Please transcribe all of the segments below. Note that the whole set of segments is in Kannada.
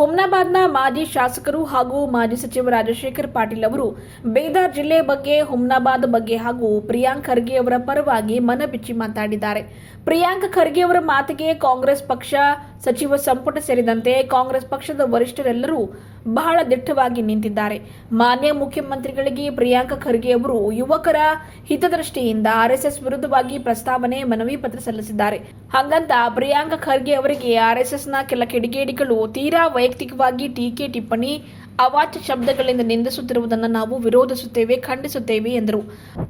ಹುಮ್ನಾಬಾದ್ನ ಮಾಜಿ ಶಾಸಕರು ಹಾಗೂ ಮಾಜಿ ಸಚಿವ ರಾಜಶೇಖರ್ ಪಾಟೀಲ್ ಅವರು ಬೇದಾರ್ ಜಿಲ್ಲೆ ಬಗ್ಗೆ, ಹುಮ್ನಾಬಾದ್ ಬಗ್ಗೆ ಹಾಗೂ ಪ್ರಿಯಾಂಕ್ ಖರ್ಗೆ ಅವರ ಪರವಾಗಿ ಮನಬಿಚ್ಚಿ ಮಾತಾಡಿದ್ದಾರೆ. ಪ್ರಿಯಾಂಕ್ ಖರ್ಗೆ ಅವರ ಮಾತಿಗೆ ಕಾಂಗ್ರೆಸ್ ಪಕ್ಷ, ಸಚಿವ ಸಂಪುಟ ಸೇರಿದಂತೆ ಕಾಂಗ್ರೆಸ್ ಪಕ್ಷದ ವರಿಷ್ಠರೆಲ್ಲರೂ ಬಹಳ ದಿಟ್ಟವಾಗಿ ನಿಂತಿದ್ದಾರೆ. ಮಾನ್ಯ ಮುಖ್ಯಮಂತ್ರಿಗಳಿಗೆ ಪ್ರಿಯಾಂಕ ಖರ್ಗೆ ಅವರು ಯುವಕರ ಹಿತದೃಷ್ಟಿಯಿಂದ ಆರ್ಎಸ್ಎಸ್ ವಿರುದ್ಧವಾಗಿ ಪ್ರಸ್ತಾವನೆ, ಮನವಿ ಪತ್ರ ಸಲ್ಲಿಸಿದ್ದಾರೆ. ಹಾಗಂತ ಪ್ರಿಯಾಂಕ ಖರ್ಗೆ ಅವರಿಗೆ ಆರ್ಎಸ್ಎಸ್ನ ಕೆಲ ಕಿಡಿಗೇಡಿಗಳು ತೀರಾ ವೈಯಕ್ತಿಕವಾಗಿ ಟೀಕೆ ಟಿಪ್ಪಣಿ, ಅವಾಚ್ಯ ಶಬ್ದಗಳಿಂದ ನಿಂದಿಸುತ್ತಿರುವುದನ್ನು ನಾವು ವಿರೋಧಿಸುತ್ತೇವೆ, ಖಂಡಿಸುತ್ತೇವೆ ಎಂದರು.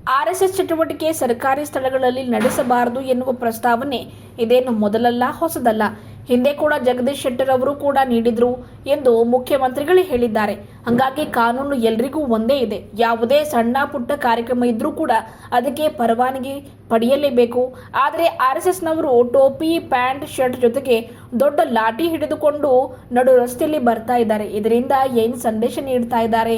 ಆರ್ಎಸ್ಎಸ್ ಚಟುವಟಿಕೆ ಸರ್ಕಾರಿ ಸ್ಥಳಗಳಲ್ಲಿ ನಡೆಸಬಾರದು ಎನ್ನುವ ಪ್ರಸ್ತಾವನೆ ಇದೇನು ಮೊದಲಲ್ಲ, ಹೊಸದಲ್ಲ? ಹಿಂದೆ ಕೂಡ ಜಗದೀಶ್ ಶೆಟ್ಟರ್ ಅವರು ಕೂಡ ನೀಡಿದ್ರು ಎಂದು ಮುಖ್ಯಮಂತ್ರಿಗಳು ಹೇಳಿದ್ದಾರೆ. ಹಾಗಾಗಿ ಕಾನೂನು ಎಲ್ರಿಗೂ ಒಂದೇ ಇದೆ. ಯಾವುದೇ ಸಣ್ಣ ಪುಟ್ಟ ಕಾರ್ಯಕ್ರಮ ಇದ್ರೂ ಕೂಡ ಅದಕ್ಕೆ ಪರವಾನಗಿ ಪಡೆಯಲೇಬೇಕು. ಆದರೆ ಆರ್ ಎಸ್ ಎಸ್ನವರು ಟೋಪಿ, ಪ್ಯಾಂಟ್, ಶರ್ಟ್ ಜೊತೆಗೆ ದೊಡ್ಡ ಲಾಠಿ ಹಿಡಿದುಕೊಂಡು ನಡು ರಸ್ತೆಯಲ್ಲಿ ಬರ್ತಾ ಇದ್ದಾರೆ. ಇದರಿಂದ ಏನು ಸಂದೇಶ ನೀಡ್ತಾ ಇದ್ದಾರೆ?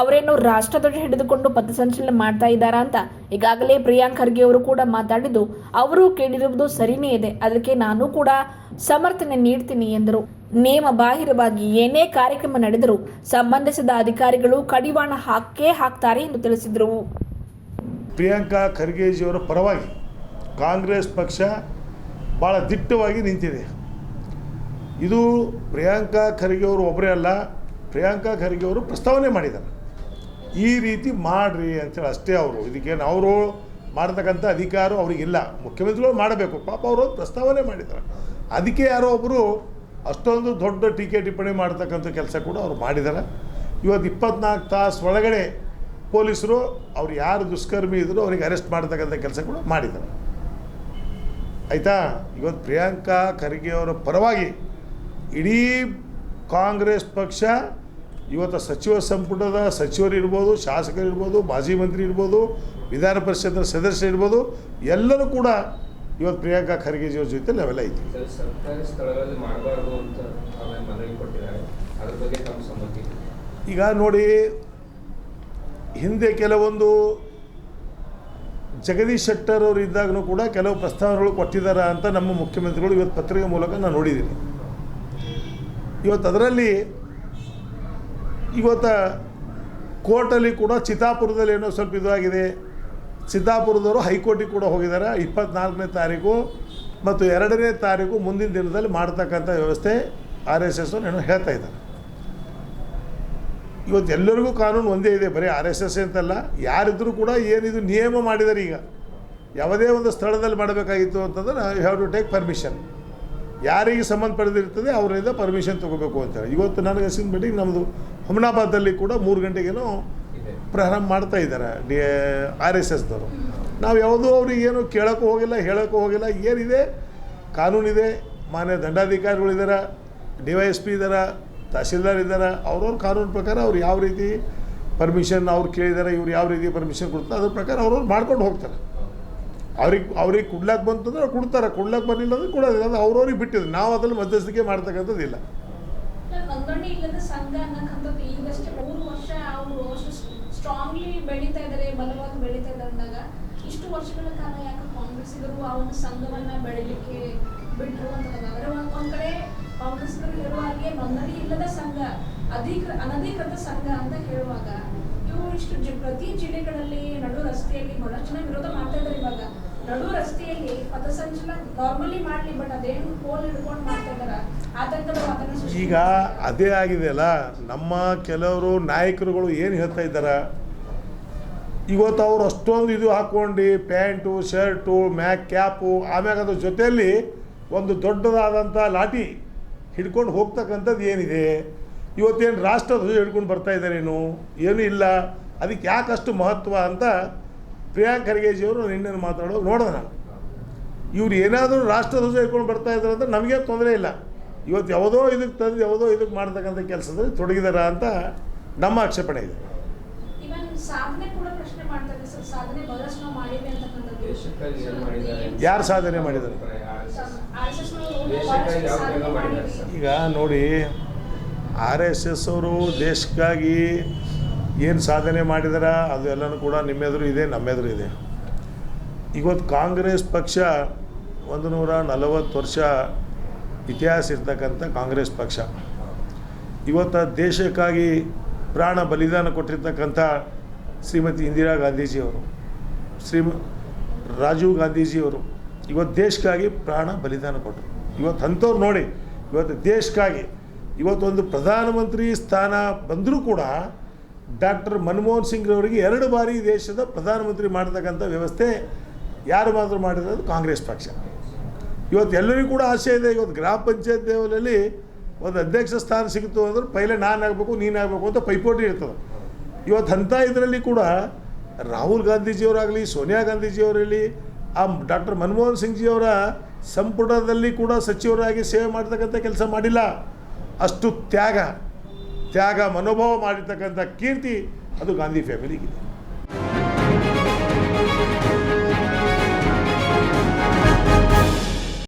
ಅವರೇನು ರಾಷ್ಟ್ರಧ್ವಜ ಹಿಡಿದುಕೊಂಡು ಪಥಸಂಚಲನ ಮಾಡ್ತಾ ಇದ್ದಾರಾ ಅಂತ ಈಗಾಗಲೇ ಪ್ರಿಯಾಂಕ್ ಖರ್ಗೆ ಅವರು ಕೂಡ ಮಾತಾಡಿದ್ದು, ಅವರು ಕೇಳಿರುವುದು ಸರಿನೇ ಇದೆ. ಅದಕ್ಕೆ ನಾನು ಕೂಡ ಸಮರ್ಥನೆ ನೀಡ್ತೀನಿ ಎಂದರು. ನೇಮ ಬಾಹಿರವಾಗಿ ಏನೇ ಕಾರ್ಯಕ್ರಮ ನಡೆದರೂ ಸಂಬಂಧಿಸಿದ ಅಧಿಕಾರಿಗಳು ಕಡಿವಾಣ ಹಾಕೇ ಹಾಕ್ತಾರೆ ಎಂದು ತಿಳಿಸಿದರು. ಪ್ರಿಯಾಂಕಾ ಖರ್ಗೆಜಿಯವರ ಪರವಾಗಿ ಕಾಂಗ್ರೆಸ್ ಪಕ್ಷ ಭಾಳ ದಿಟ್ಟವಾಗಿ ನಿಂತಿದೆ. ಇದು ಪ್ರಿಯಾಂಕಾ ಖರ್ಗೆ ಅವರು ಒಬ್ಬರೇ ಅಲ್ಲ, ಪ್ರಿಯಾಂಕಾ ಖರ್ಗೆ ಅವರು ಪ್ರಸ್ತಾವನೆ ಮಾಡಿದ್ದಾರೆ. ಈ ರೀತಿ ಮಾಡಿರಿ ಅಂತೇಳಿ ಅಷ್ಟೇ ಅವರು. ಇದಕ್ಕೇನು ಅವರು ಮಾಡ್ತಕ್ಕಂಥ ಅಧಿಕಾರ ಅವ್ರಿಗಿಲ್ಲ ಮುಖ್ಯಮಂತ್ರಿಗಳು ಮಾಡಬೇಕು. ಪಾಪ ಅವರು ಪ್ರಸ್ತಾವನೆ ಮಾಡಿದ್ದಾರೆ. ಅದಕ್ಕೆ ಯಾರೋ ಒಬ್ಬರು ಅಷ್ಟೊಂದು ದೊಡ್ಡ ಟೀಕೆ ಟಿಪ್ಪಣಿ ಮಾಡ್ತಕ್ಕಂಥ ಕೆಲಸ ಕೂಡ ಅವ್ರು ಮಾಡಿದ್ದಾರೆ. ಇವತ್ತು ಇಪ್ಪತ್ನಾಲ್ಕು ತಾಸು ಒಳಗಡೆ ಪೊಲೀಸರು ಅವ್ರು ಯಾರು ದುಷ್ಕರ್ಮಿ ಇದ್ದರೂ ಅವ್ರಿಗೆ ಅರೆಸ್ಟ್ ಮಾಡ್ತಕ್ಕಂಥ ಕೆಲಸ ಕೂಡ ಮಾಡಿದ್ದಾರೆ. ಆಯಿತಾ? ಇವತ್ತು ಪ್ರಿಯಾಂಕಾ ಖರ್ಗೆ ಅವರ ಪರವಾಗಿ ಇಡೀ ಕಾಂಗ್ರೆಸ್ ಪಕ್ಷ ಇವತ್ತು ಸಚಿವ ಸಂಪುಟದ ಸಚಿವರು ಇರ್ಬೋದು ಶಾಸಕರು ಇರ್ಬೋದು ಮಾಜಿ ಮಂತ್ರಿ ಇರ್ಬೋದು ವಿಧಾನ ಪರಿಷತ್ನ ಸದಸ್ಯ ಇರ್ಬೋದು ಎಲ್ಲರೂ ಕೂಡ ಇವತ್ತು ಪ್ರಿಯಾಂಕಾ ಖರ್ಗೆಜಿಯವ್ರ ಜೊತೆ ನಾವೆಲ್ಲ ಇದ್ದೀವಿ ತಮ್ಮ ಸಮ್ಮತಿ ಈಗ ನೋಡಿ ಹಿಂದೆ ಕೆಲವೊಂದು ಜಗದೀಶ್ ಶೆಟ್ಟರ್ ಅವರು ಇದ್ದಾಗಲೂ ಕೂಡ ಕೆಲವು ಪ್ರಸ್ತಾವನೆಗಳು ಕೊಟ್ಟಿದ್ದಾರೆ ಅಂತ ನಮ್ಮ ಮುಖ್ಯಮಂತ್ರಿಗಳು ಇವತ್ತು ಪತ್ರಿಕೆ ಮೂಲಕ ನಾನು ನೋಡಿದ್ದೀನಿ. ಇವತ್ತು ಅದರಲ್ಲಿ ಇವತ್ತು ಕೋರ್ಟಲ್ಲಿ ಕೂಡ ಚಿತ್ತಾಪುರದಲ್ಲಿ ಏನೋ ಸ್ವಲ್ಪ ಇದಾಗಿದೆ. ಚಿತ್ತಾಪುರದವರು ಹೈಕೋರ್ಟಿಗೆ ಕೂಡ ಹೋಗಿದ್ದಾರೆ. ಇಪ್ಪತ್ನಾಲ್ಕನೇ ತಾರೀಕು ಮತ್ತು ಎರಡನೇ ತಾರೀಕು ಮುಂದಿನ ದಿನದಲ್ಲಿ ಮಾಡ್ತಕ್ಕಂಥ ವ್ಯವಸ್ಥೆ ಆರ್ ಎಸ್ ಎಸ್ ಹೇಳ್ತಾ ಇದ್ದಾರೆ. ಇವತ್ತು ಎಲ್ಲರಿಗೂ ಕಾನೂನು ಒಂದೇ ಇದೆ. ಬರೀ ಆರ್ ಎಸ್ ಎಸ್ ಅಂತಲ್ಲ. ಯಾರಿದ್ರೂ ಕೂಡ ಏನಿದು ನಿಯಮ ಮಾಡಿದ್ದಾರೆ ಈಗ. ಯಾವುದೇ ಒಂದು ಸ್ಥಳದಲ್ಲಿ ಮಾಡಬೇಕಾಗಿತ್ತು ಅಂತಂದ್ರೆ ಹ್ಯಾವ್ ಟು ಟೇಕ್ ಪರ್ಮಿಷನ್ ಯಾರಿಗೆ ಸಂಬಂಧಪಟ್ಟಿರ್ತದೆ ಅವರಿಂದ ಪರ್ಮಿಷನ್ ತೊಗೋಬೇಕು ಅಂತೇಳಿ ಇವತ್ತು ನನಗೆ ಸಿಂಗ್ ಮೀಟಿಂಗ್ ನಮ್ಮದು ಹುಮನಾಬಾದಲ್ಲಿ ಕೂಡ ಮೂರು ಗಂಟೆಗೇನೋ ಪ್ರಾರಂಭ ಮಾಡ್ತಾ ಇದ್ದಾರೆ ಡಿ ಆರ್ ಎಸ್ ಎಸ್ದವರು. ನಾವು ಯಾವುದೂ ಅವ್ರಿಗೆ ಏನು ಕೇಳೋಕ್ಕೂ ಹೋಗಿಲ್ಲ ಹೇಳೋಕ್ಕೂ ಹೋಗಿಲ್ಲ ಏನಿದೆ? ಕಾನೂನಿದೆ ಮಾನ್ಯ ದಂಡಾಧಿಕಾರಿಗಳಿದ್ದಾರೆ ಡಿ ವೈ ಎಸ್ ಪಿ ಇದ್ದಾರೆ ತಹಸೀಲ್ದಾರ್ ಇದ್ದಾರೆ ಅವ್ರವ್ರ ಕಾನೂನು ಪ್ರಕಾರ ಅವ್ರು ಯಾವ ರೀತಿ ಪರ್ಮಿಷನ್ ಅವ್ರು ಕೇಳಿದ್ದಾರೆ ಇವ್ರು ಯಾವ ರೀತಿ ಪರ್ಮಿಷನ್ ಕೊಡ್ತಾರೆ ಅದ್ರ ಪ್ರಕಾರ ಅವ್ರವ್ರು ಮಾಡ್ಕೊಂಡು ಹೋಗ್ತಾರೆ. ಅವ್ರಿಗೆ ಅವ್ರಿಗೆ ಕೊಡ್ಲಾಕೆ ಬಂತಂದ್ರೆ ಕೊಡ್ತಾರೆ ಕೊಡ್ಲಾಕ್ ಬರಲಿಲ್ಲ ಅಂದ್ರೆ ಕೊಡೋದಿಲ್ಲ ಅದು ಅವ್ರವ್ರಿಗೆ ಬಿಟ್ಟಿದ್ದು ನಾವು ಅದರಲ್ಲಿ ಮಧ್ಯಸ್ಥಿಕೆ ಮಾಡ್ತಕ್ಕಂಥದ್ದು ನೋಂದಣಿ ಇಲ್ಲದ ಸಂಘ ಅನ್ನಕ್ಕಂಥದ್ದು ಈಗಷ್ಟೇ ಮೂರು ವರ್ಷ ಅವರು ಅಷ್ಟು ಸ್ಟ್ರಾಂಗ್ಲಿ ಬೆಳೀತಾ ಇದ್ದಾರೆ, ಬಲವಾಗಿ ಬೆಳೀತಾ ಇದ್ದಾರೆ ಅಂದಾಗ ಇಷ್ಟು ವರ್ಷಗಳ ಕಾಲ ಯಾಕೆ ಕಾಂಗ್ರೆಸ್ಸಿಗರು ಆ ಒಂದು ಸಂಘವನ್ನ ಬೆಳಿಲಿಕ್ಕೆ ಬಿಟ್ಟರು ಅಂತ ಅಂದ್ರೆ ಒಂದ್ ಕಡೆ ಕಾಂಗ್ರೆಸ್ಸಿಗರು ಹೇಳುವ ಹಾಗೆ ನೋಂದಣಿ ಇಲ್ಲದ ಸಂಘ, ಅಧಿಕೃ, ಅನಧಿಕೃತ ಸಂಘ ಅಂತ ಹೇಳುವಾಗ ಇವು ಇಷ್ಟು ಪ್ರತಿ ಜಿಲ್ಲೆಗಳಲ್ಲಿ ನಡು ರಸ್ತೆಯಲ್ಲಿ ಬಹಳಷ್ಟು ಜನ ವಿರೋಧ ಮಾಡ್ತಾ ಇದ್ದಾರೆ ಇವಾಗ. ನಡು ರಸ್ತೆಯಲ್ಲಿ ಪಥಸಂಚಲನ ನಾರ್ಮಲಿ ಮಾಡ್ಲಿ ಬಟ್ ಅದೇನು ಪೋಲ್ ಹಿಡ್ಕೊಂಡು ಮಾಡ್ತಾ ಈಗ ಅದೇ ಆಗಿದೆ ಅಲ್ಲ, ನಮ್ಮ ಕೆಲವರು ನಾಯಕರುಗಳು ಏನು ಹೇಳ್ತಾ ಇದ್ದಾರೆ? ಇವತ್ತು ಅವ್ರು ಅಷ್ಟೊಂದು ಇದು ಹಾಕ್ಕೊಂಡು ಪ್ಯಾಂಟು, ಶರ್ಟು ಮ್ಯಾಕ್ ಕ್ಯಾಪು, ಆಮ್ಯಾಗ ಅದ್ರ ಜೊತೆಯಲ್ಲಿ ಒಂದು ದೊಡ್ಡದಾದಂಥ ಲಾಠಿ ಹಿಡ್ಕೊಂಡು ಹೋಗ್ತಕ್ಕಂಥದ್ದು ಏನಿದೆ? ಇವತ್ತೇನು ರಾಷ್ಟ್ರಧ್ವಜ ಹಿಡ್ಕೊಂಡು ಬರ್ತಾ ಇದ್ದಾರೇನು ಏನೂ ಇಲ್ಲ. ಅದಕ್ಕೆ ಯಾಕಷ್ಟು ಮಹತ್ವ ಅಂತ ಪ್ರಿಯಾಂಕ್ ಖರ್ಗೆಜಿಯವರು ನಿನ್ನೆ ಮಾತಾಡೋ ನೋಡೋಣ ನಾನು. ಇವ್ರು ಏನಾದರೂ ರಾಷ್ಟ್ರ ರಾಷ್ಟ್ರಧ್ವಜ ಇಟ್ಕೊಂಡು ಬರ್ತಾ ಇದ್ದಾರೆ ಅಂದ್ರೆ ನಮಗೆ ತೊಂದರೆ ಇಲ್ಲ. ಇವತ್ತು ಯಾವುದೋ ಇದಕ್ಕೆ ತಂದು ಯಾವುದೋ ಇದಕ್ಕೆ ಮಾಡ್ತಕ್ಕಂಥ ಕೆಲಸದಲ್ಲಿ ತೊಡಗಿದಾರ ಅಂತ ನಮ್ಮ ಆಕ್ಷೇಪಣೆ ಇದೆ. ಇವನ್ ಸಾಧನೆ ಕೂಡ ಪ್ರಶ್ನೆ ಮಾಡ್ತಾ ಸರ್. ಸಾಧನೆ ಬಹಳಷ್ಟು ನಾವು ಮಾಡಿವೆ ಅಂತಕ್ಕಂಥದ್ದು. ಏನು ಮಾಡಿದ್ದಾರೆ? ಯಾರು ಸಾಧನೆ ಮಾಡಿದ್ದಾರೆ? ಈಗ ನೋಡಿ ಆರ್ ಎಸ್ ಎಸ್ ಅವರು ದೇಶಕ್ಕಾಗಿ ಏನು ಸಾಧನೆ ಮಾಡಿದಾರ ಅದು ಎಲ್ಲನೂ ಕೂಡ ನಿಮ್ಮೆದುರು ಇದೆ, ನಮ್ಮೆದುರು ಇದೆ. ಇವತ್ತು ಕಾಂಗ್ರೆಸ್ ಪಕ್ಷ ಒಂದು ನೂರ ನಲವತ್ತು ವರ್ಷ ಇತಿಹಾಸ ಇರ್ತಕ್ಕಂಥ ಕಾಂಗ್ರೆಸ್ ಪಕ್ಷ. ಇವತ್ತು ದೇಶಕ್ಕಾಗಿ ಪ್ರಾಣ ಬಲಿದಾನ ಕೊಟ್ಟಿರ್ತಕ್ಕಂಥ ಶ್ರೀಮತಿ ಇಂದಿರಾ ಗಾಂಧೀಜಿಯವರು ಶ್ರೀಮ ರಾಜೀವ್ ಗಾಂಧೀಜಿಯವರು ಇವತ್ತು ದೇಶಕ್ಕಾಗಿ ಪ್ರಾಣ ಬಲಿದಾನ ಕೊಟ್ಟರು ಇವತ್ತು ಅಂಥವ್ರು ನೋಡಿ ಇವತ್ತು ದೇಶಕ್ಕಾಗಿ ಇವತ್ತೊಂದು ಪ್ರಧಾನಮಂತ್ರಿ ಸ್ಥಾನ ಬಂದರೂ ಕೂಡ ಡಾಕ್ಟರ್ ಮನಮೋಹನ್ ಸಿಂಗ್ರವರಿಗೆ ಎರಡು ಬಾರಿ ದೇಶದ ಪ್ರಧಾನಮಂತ್ರಿ ಮಾಡತಕ್ಕಂಥ ವ್ಯವಸ್ಥೆ ಯಾರು ಮಾತ್ರ ಮಾಡಿರೋದು ಕಾಂಗ್ರೆಸ್ ಪಕ್ಷ. ಇವತ್ತು ಎಲ್ಲರಿಗೂ ಕೂಡ ಆಸೆ ಇದೆ, ಇವತ್ತು ಗ್ರಾಮ ಪಂಚಾಯತ್ ಲೆವೆಲಲ್ಲಿ ಒಂದು ಅಧ್ಯಕ್ಷ ಸ್ಥಾನ ಸಿಗುತ್ತೋ ಅಂದ್ರೆ ಪೈಲೆ ನಾನು ಆಗಬೇಕು, ನೀನು ಆಗಬೇಕು ಅಂತ ಪೈಪೋಟಿ ಇರ್ತದೆ. ಇವತ್ತು ಅಂಥ ಇದರಲ್ಲಿ ಕೂಡ ರಾಹುಲ್ ಗಾಂಧೀಜಿಯವರಾಗಲಿ, ಸೋನಿಯಾ ಗಾಂಧೀಜಿಯವರಲ್ಲಿ ಆ ಡಾಕ್ಟರ್ ಮನಮೋಹನ್ ಸಿಂಗ್ಜಿಯವರ ಸಂಪುಟದಲ್ಲಿ ಕೂಡ ಸಚಿವರಾಗಿ ಸೇವೆ ಮಾಡ್ತಕ್ಕಂಥ ಕೆಲಸ ಮಾಡಿಲ್ಲ. ಅಷ್ಟು ತ್ಯಾಗ. ತ್ಯಾಗ ಮನೋಭಾವ ಮಾಡಿರ್ತಕ್ಕಂಥ ಕೀರ್ತಿ ಅದು ಗಾಂಧಿ ಫ್ಯಾಮಿಲಿಗಿದೆ